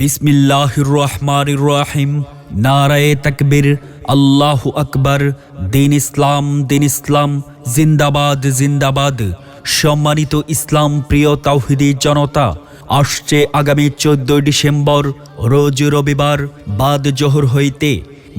বিসমিল্লাহ রহমান রাহিম। নারায়ে তাকবীর। আল্লাহু আকবার। দিন ইসলাম দিন ইসলাম। জিন্দাবাদ জিন্দাবাদ। সম্মানিত ইসলাম প্রিয় তাওহিদি জনতা, আসছে আগামী চোদ্দই ডিসেম্বর, রোজ রবিবার, বাদ জোহর হইতে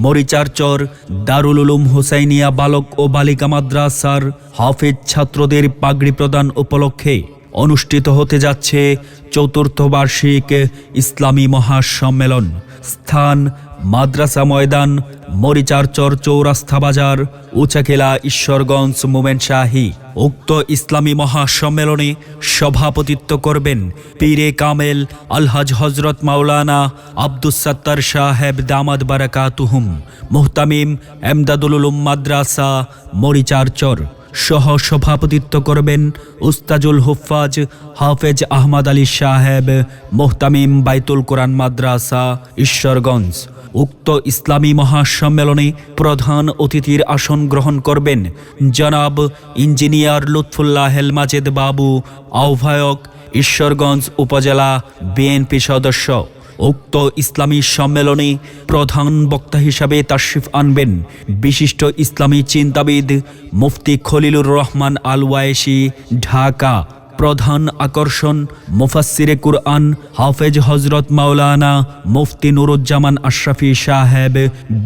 মরিচারচর দারুল উলুম হুসাইনিয়া বালক ও বালিকা মাদ্রাসার হাফেজ ছাত্রদের পাগড়ি প্রদান উপলক্ষে অনুষ্ঠিত হতে যাচ্ছে চতুর্থ বার্ষিক ইসলামী মহাসম্মেলন। স্থান মাদ্রাসা ময়দান মরিচারচর চৌরাস্তা বাজার, উচাকেলা ঈশ্বরগঞ্জ মোমেন শাহী। উক্ত ইসলামী মহাসম্মেলনে সভাপতিত্ব করবেন পীরে কামেল, আলহাজ হজরত মাওলানা আব্দুস সাত্তার সাহেব দামাদ বারাকাতুহুম, মুহতামিম এমদাদুল মাদ্রাসা মরিচারচর সহ সভাপতিত্ব করবেন উস্তাজুল হুফাজ হাফেজ আহমদ আলী সাহেব, মোহতামিম বাইতুল কোরআন মাদ্রাসা, ঈশ্বরগঞ্জ। উক্ত ইসলামী মহাসম্মেলনে প্রধান অতিথির আসন গ্রহণ করবেন জনাব ইঞ্জিনিয়ার লুৎফুল্লাহ হেলমাজেদ বাবু, আহ্বায়ক ঈশ্বরগঞ্জ উপজেলা বিএনপি সদস্য। উক্ত ইসলামী সম্মেলনে প্রধান বক্তা হিসাবে তাশিফ আনবেন বিশিষ্ট ইসলামী চিন্তাবিদ মুফতি খলিলুর রহমান আল ওয়ায়েশি ঢাকা। প্রধান আকর্ষণ মুফাসিরে কুরআন হাফেজ হজরত মাওলানা মুফতি নুরুজ্জামান আশরাফি সাহেব,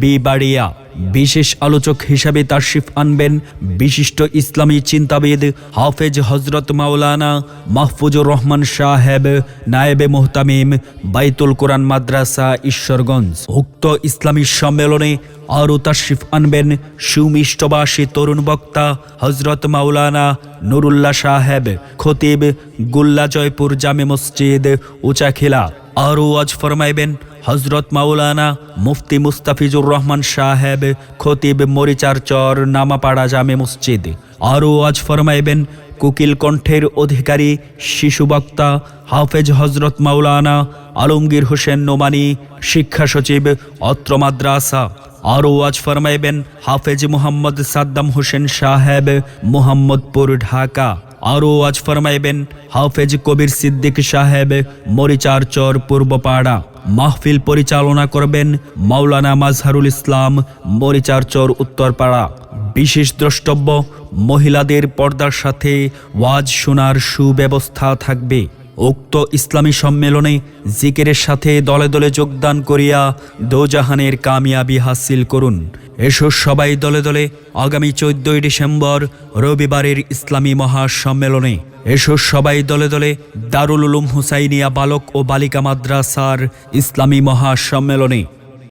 বিবাড়িয়া। বিশেষ আলোচক হিসাবে তাশরিফ আনবেন বিশিষ্ট ইসলামী চিন্তাবিদ হাফেজ হজরত মাওলানা মাহফুজুর রহমান সাহেব, নায়েবে মোহতামিম, বাইতুল কোরআন মাদ্রাসা, ঈশ্বরগঞ্জ। উক্ত ইসলামী সম্মেলনে আরও তাশরিফ আনবেন সুমিষ্টবাসী তরুণ বক্তা হজরত মাওলানা নুরুল্লাহ সাহেব, খতিব গুল্লা জয়পুর জামে মসজিদ, উচাখিলা। আরও আজ ফরমাইবেন হজরত মাওলানা মুফতি মুস্তাফিজুর রহমান সাহেব খতিব মরিচার চর নামাপাড়া জামে মসজিদ। আরও আজ ফরমাইবেন, কুকিল কণ্ঠের অধিকারী শিশু বক্তা হাফেজ হজরত মাওলানা আলমগীর হোসেন নোমানি, শিক্ষা সচিব অত্র মাদ্রাসা। আরও আজ ফরমাইবেন, হাফেজ মোহাম্মদ সাদ্দাম হোসেন সাহেব, মোহাম্মদপুর, ঢাকা। আরও আজ ফরমাইবেন, হাফেজ কবির সিদ্দিক সাহেব, মরিচার চর পূর্বপাড়া। মাহফিল পরিচালনা করবেন মাওলানা মাজহারুল ইসলাম মরিচারচর উত্তরপাড়া। বিশেষ দ্রষ্টব্য, মহিলাদের পর্দার সাথে ওয়াজ শোনার সুব্যবস্থা থাকবে। উক্ত ইসলামী সম্মেলনে জিকেরের সাথে দলে দলে যোগদান করিয়া দোজাহানের কামিয়াবি হাসিল করুন। এসো সবাই দলে দলে আগামী চোদ্দই ডিসেম্বর রবিবারের ইসলামী মহাসম্মেলনে। এসো সবাই দলে দলে দারুল উলুম হুসাইনিয়া বালক ও বালিকা মাদ্রাসার ইসলামী মহাসম্মেলনে।